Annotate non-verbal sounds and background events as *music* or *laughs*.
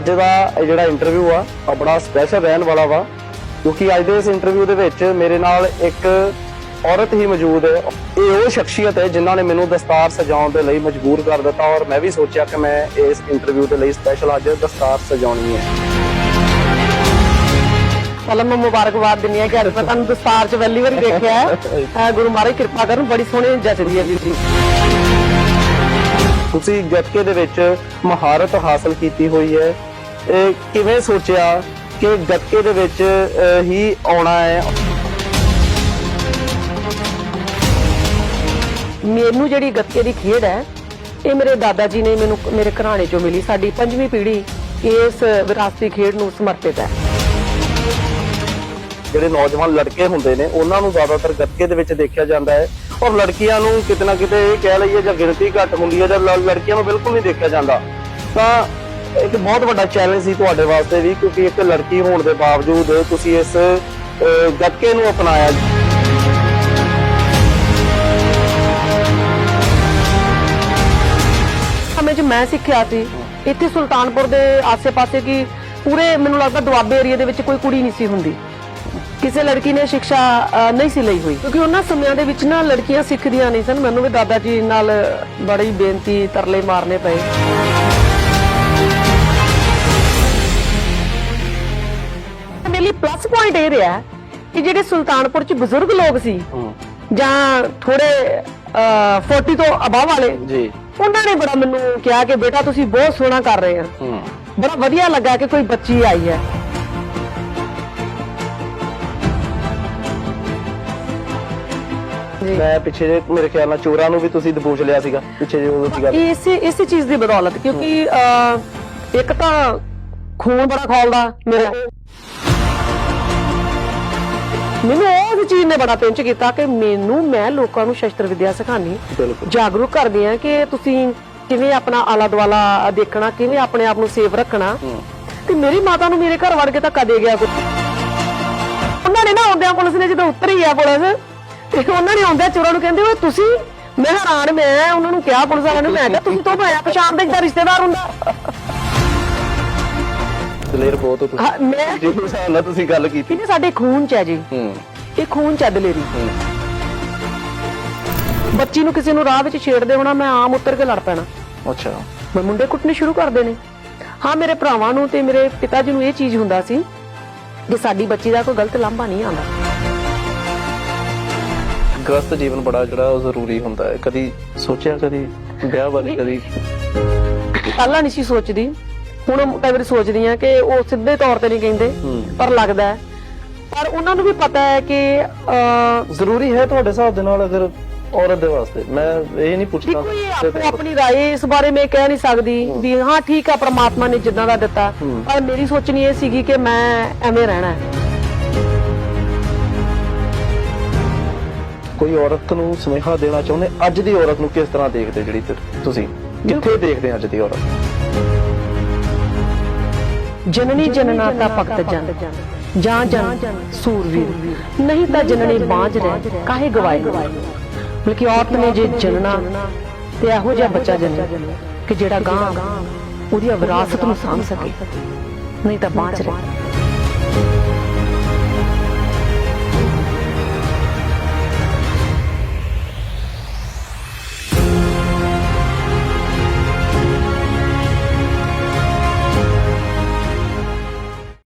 ਅੱਜ ਦਾ ਇਹ ਜਿਹੜਾ ਇੰਟਰਵਿਊ ਆ ਆ ਬੜਾ ਸਪੈਸ਼ਲ ਰਹਿਣ ਵਾਲਾ ਵਾ ਕਿਉਂਕਿ ਅੱਜ ਦੇ ਇਸ ਇੰਟਰਵਿਊ ਦੇ ਵਿੱਚ ਮੇਰੇ ਨਾਲ ਇੱਕ ਔਰਤ ਹੀ ਮੌਜੂਦ ਹੈ। ਇਹ ਉਹ ਸ਼ਖਸੀਅਤ ਹੈ ਜਿਨ੍ਹਾਂ ਨੇ ਮੈਨੂੰ ਦਸਤਾਰ ਸਜਾਉਣ ਦੇ ਲਈ ਮਜਬੂਰ ਕਰ ਦਿੱਤਾ ਔਰ ਮੈਂ ਵੀ ਸੋਚਿਆ ਕਿ ਮੈਂ ਇਸ ਇੰਟਰਵਿਊ ਦੇ ਲਈ ਸਪੈਸ਼ਲ ਅੱਜ ਦਸਤਾਰ ਸਜਾਉਣੀ ਹੈ। ਪਹਿਲਾਂ ਮੈਂ ਮੁਬਾਰਕਬਾਦ ਦਿੰਨੀ ਆ ਕਿ ਅੱਜ ਮੈਂ ਤੁਹਾਨੂੰ ਦਸਤਾਰ ਚ ਪਹਿਲੀ ਵਾਰੀ ਦੇਖਿਆ ਹੈ। *laughs* ਗੁਰੂ ਮਹਾਰਾਜ ਕਿਰਪਾ ਕਰਨ ਬੜੀ ਸੋਹਣੀ ਜੱਚਦੀ ਹੈ ਜੀ। ਤੁਸੀਂ ਗੱਤਕੇ ਦੇ ਵਿੱਚ ਮਹਾਰਤ ਹਾਸਲ ਕੀਤੀ ਹੋਈ ਹੈ। ਕਿਵੇਂ ਸੋਚਿਆ ਕਿ ਗੱਤਕੇ ਦੇ ਵਿੱਚ ਹੀ ਆਉਣਾ ਹੈ? ਮੈਨੂੰ ਜਿਹੜੀ ਗੱਤਕੇ ਦੀ ਖੇਡ ਹੈ ਇਹ ਮੇਰੇ ਦਾਦਾ ਜੀ ਨੇ ਮੈਨੂੰ ਮੇਰੇ ਘਰਾਣੇ ਚੋਂ ਮਿਲੀ। ਸਾਡੀ ਪੰਜਵੀਂ ਪੀੜ੍ਹੀ ਇਸ ਵਿਰਾਸਤੀ ਖੇਡ ਨੂੰ ਸਮਰਪਿਤ ਹੈ। ਜਿਹੜੇ ਨੌਜਵਾਨ ਲੜਕੇ ਹੁੰਦੇ ਨੇ ਉਹਨਾਂ ਨੂੰ ਜ਼ਿਆਦਾਤਰ ਗੱਤਕੇ ਦੇ ਵਿੱਚ ਦੇਖਿਆ ਜਾਂਦਾ ਹੈ। ਔਰ ਲੜਕੀਆਂ ਨੂੰ ਕਿਤੇ ਨਾ ਕਿਤੇ ਇਹ ਕਹਿ ਲਈਏ ਜਾਂ ਗਿਣਤੀ ਘੱਟ ਹੁੰਦੀ ਹੈ ਜਾਂ ਲੜਕੀਆਂ ਨੂੰ ਬਿਲਕੁਲ ਨਹੀਂ ਦੇਖਿਆ ਜਾਂਦਾ। ਤਾਂ ਇੱਕ ਬਹੁਤ ਵੱਡਾ ਚੈਲੰਜ ਸੀ ਤੁਹਾਡੇ ਵਾਸਤੇ ਵੀ, ਕਿਉਂਕਿ ਇੱਕ ਲੜਕੀ ਹੋਣ ਦੇ ਬਾਵਜੂਦ ਤੁਸੀਂ ਇਸ ਗੱਤਕੇ ਨੂੰ ਅਪਣਾਇਆ ਸਮੇਂ 'ਚ ਮੈਂ ਸਿੱਖਿਆ ਸੀ। ਇੱਥੇ ਸੁਲਤਾਨਪੁਰ ਦੇ ਆਸੇ-ਪਾਸੇ ਕੀ ਪੂਰੇ ਮੈਨੂੰ ਲੱਗਦਾ ਦੁਆਬੇ ਏਰੀਆ ਦੇ ਵਿੱਚ ਕੋਈ ਕੁੜੀ ਨਹੀਂ ਸੀ ਹੁੰਦੀ। ਕਿਸੇ ਲੜਕੀ ਨੇ ਸਿੱਖਿਆ ਨਹੀਂ ਸੀ ਲਈ ਹੋਈ। ਕਿਉਂਕਿ ਉਹਨਾਂ ਸਮਿਆਂ ਦੇ ਵਿੱਚ ਨਾ ਲੜਕੀਆਂ ਸਿੱਖਦੀਆਂ ਨਹੀਂ ਸਨ। ਮੈਨੂੰ ਵੀ ਦਾਦਾ ਜੀ ਨਾਲ ਬੜੀ ਬੇਨਤੀ ਤਰਲੇ ਮਾਰਨੇ ਪਏ। ਲਈ ਪਲੱਸ ਪੁਆਇੰਟ ਇਹ ਰਿਹਾ ਕਿ ਜਿਹੜੇ ਸੁਲਤਾਨਪੁਰ 'ਚ ਬਜ਼ੁਰਗ ਲੋਕ ਸੀ ਜਾਂ ਥੋੜੇ 40 ਤੋਂ ਅਬਾਵ ਵਾਲੇ ਜੀ। ਉਹਨਾਂ ਨੇ ਬੜਾ ਮੈਨੂੰ ਕਿਹਾ ਕਿ ਬੇਟਾ ਤੁਸੀਂ ਬਹੁਤ ਸੋਹਣਾ ਕਰ ਰਹੇ ਆ। ਹੂੰ। ਬੜਾ ਵਧੀਆ ਲੱਗਾ ਕਿ ਕੋਈ ਬੱਚੀ ਆਈ ਹੈ। ਮੈਂ ਪਿੱਛੇ ਜੇ ਮੇਰੇ ਖਿਆਲ ਨਾਲ ਚੋਰਾਂ ਨੂੰ ਵੀ ਤੁਸੀਂ ਦਬੋਚ ਲਿਆ ਸੀਗਾ ਪਿੱਛੇ ਜੇ ਉਹ ਸੀਗਾ ਇਸੇ ਇਸੇ ਚੀਜ਼ ਦੀ ਬਦੌਲਤ ਕਿਉਂਕਿ ਇੱਕ ਤਾਂ ਖੂਨ ਬੜਾ ਖੋਲਦਾ ਮੇਰਾ। ਮੈਨੂੰ ਉਹ ਚੀਜ਼ ਨੇ ਬੜਾ ਪਿੰਚ ਕੀਤਾ ਕਿ ਮੈਨੂੰ ਮੈਂ ਲੋਕਾਂ ਨੂੰ ਸ਼ਸਤਰ ਵਿਦਿਆ ਸਿਖਾਣੀ ਜਾਗਰੂਕ ਕਰਦੀ ਆ ਕਿ ਤੁਸੀਂ ਕਿਵੇਂ ਆਪਣਾ ਆਲਾ ਦੁਆਲਾ ਦੇਖਣਾ ਕਿਵੇਂ ਆਪਣੇ ਆਪ ਨੂੰ ਸੇਫ ਰੱਖਣਾ। ਤੇ ਮੇਰੀ ਮਾਤਾ ਨੂੰ ਮੇਰੇ ਘਰ ਵੜ ਕੇ ਧੱਕਾ ਦੇ ਗਿਆ ਉਹਨਾਂ ਨੇ ਨਾ ਆਉਂਦਿਆਂ ਪੁਲਿਸ ਨੇ ਜਦੋਂ ਉਤਰੀ ਆ ਪੁਲਿਸ ਤੇ ਉਹਨਾਂ ਨੇ ਆਉਂਦਿਆਂ ਚੋਰਾਂ ਨੂੰ ਕਹਿੰਦੇ ਓਏ ਤੁਸੀਂ ਮੈਂ ਹੈਰਾਨ ਮੈਂ ਉਹਨਾਂ ਨੂੰ ਕਿਹਾ ਪੁਲਿਸ ਵਾਲਿਆਂ ਨੂੰ ਮੈਂ ਕਿਹਾ ਤੁਸੀਂ ਤੋਂ ਭਾਇਆ ਪਛਾਣ ਦੇ ਦਾ ਰਿਸ਼ਤੇਦਾਰ ਹੁੰਦਾ? ਦਲੇਰ ਬਹੁਤ ਹੋ ਤੁਸੀਂ। ਮੈਂ ਜਿਸ ਹਿਸਾਬ ਨਾਲ ਤੁਸੀਂ ਗੱਲ ਕੀਤੀ। ਇਹਨੇ ਸਾਡੇ ਖੂਨ ਚ ਹੈ ਜੀ। ਹੂੰ। ਇਹ ਖੂਨ ਚ ਹੈ ਦਲੇਰੀ। ਹੂੰ। ਬੱਚੀ ਨੂੰ ਕਿਸੇ ਨੂੰ ਰਾਹ ਵਿੱਚ ਛੇੜਦੇ ਹੋਣਾ ਮੈਂ ਆਮ ਉੱਤਰ ਕੇ ਲੜ ਪੈਣਾ। ਅੱਛਾ। ਮੈਂ ਮੁੰਡੇ ਕੁੱਟਣੇ ਸ਼ੁਰੂ ਕਰ ਦੇਣੇ। ਹਾਂ ਮੇਰੇ ਭਰਾਵਾਂ ਨੂੰ ਤੇ ਮੇਰੇ ਪਿਤਾ ਜੀ ਨੂੰ ਇਹ ਚੀਜ਼ ਹੁੰਦਾ ਸੀ ਕਿ ਸਾਡੀ ਬੱਚੀ ਦਾ ਕੋਈ ਗਲਤ ਲਾਂਭਾ ਨਹੀਂ ਆਉਂਦਾ। ਗ੍ਰਸਤ ਜੀਵਨ ਬੜਾ ਜਿਹੜਾ ਉਹ ਜ਼ਰੂਰੀ ਹੁੰਦਾ ਹੈ। ਕਦੀ ਸੋਚਿਆ ਕਦੀ ਵਿਆਹ ਬਾਰੇ ਕਦੀ ਪਹਿਲਾਂ ਨਹੀਂ ਸੀ ਸੋਚਦੀ। ਹੁਣ ਕਈ ਵਾਰੀ ਸੋਚਦੀ ਆ ਕਿ ਉਹ ਸਿੱਧੇ ਤੌਰ ਤੇ ਨਹੀਂ ਕਹਿੰਦੇ। ਪਰ ਲੱਗਦਾ ਹੈ। ਪਰ ਉਹਨਾਂ ਨੂੰ ਵੀ ਪਤਾ ਹੈ ਕਿ ਅਹ, ਜ਼ਰੂਰੀ ਹੈ ਤੁਹਾਡੇ ਹਿਸਾਬ ਦੇ ਨਾਲ ਅਗਰ ਔਰਤ ਦੇ ਵਾਸਤੇ। ਮੈਂ ਇਹ ਨਹੀਂ ਪੁੱਛਦਾ ਦੇਖੋ ਇਹ ਆਪੋ ਆਪਣੀ ਰਾਏ ਇਸ ਬਾਰੇ ਮੈਂ ਕਹਿ ਨਹੀਂ ਸਕਦੀ ਵੀ ਹਾਂ ਠੀਕ ਆ ਪ੍ਰਮਾਤਮਾ ਨੇ ਜਿੱਦਾਂ ਦਾ ਦਿੱਤਾ। ਪਰ ਮੇਰੀ ਸੋਚਣੀ ਇਹ ਸੀਗੀ ਕਿ ਮੈਂ ਐਵੇਂ ਰਹਿਣਾ ਹੈ। ਕੋਈ ਔਰਤ ਨੂੰ ਸੁਨੇਹਾ ਦੇਣਾ ਚਾਹੁੰਦੇ? ਅੱਜ ਦੀ ਔਰਤ ਨੂੰ ਕਿਸ ਤਰ੍ਹਾਂ ਦੇਖਦੇ ਜਿਹੜੀ ਤੇ ਤੁਸੀਂ? ਕਿੱਥੇ ਦੇਖਦੇ ਅੱਜ ਦੀ ਔਰਤ? ਜਨਨੀ ਜਨਨਾ ਤਾਂ ਭਗਤ ਜਨ ਜਾਂ ਜਨ ਸੂਰਵੀਰ। ਨਹੀਂ ਤਾਂ ਜਨਨੀ ਬਾਝ ਰਹਿ ਕਾਹੇ ਗਵਾਏ ਬਲਕਿ ਔਰਤ ਨੇ ਜੇ ਜਨਨਾ ਤੇ ਇਹੋ ਜਿਹਾ ਬੱਚਾ ਜਨਮੇ ਕਿ ਜਿਹੜਾ ਗਾਂ ਉਹਦੀ ਵਿਰਾਸਤ ਨੂੰ ਸਾਂਭ ਸਕੇ। ਨਹੀਂ ਤਾਂ ਬਾਝ ਰਹਿ।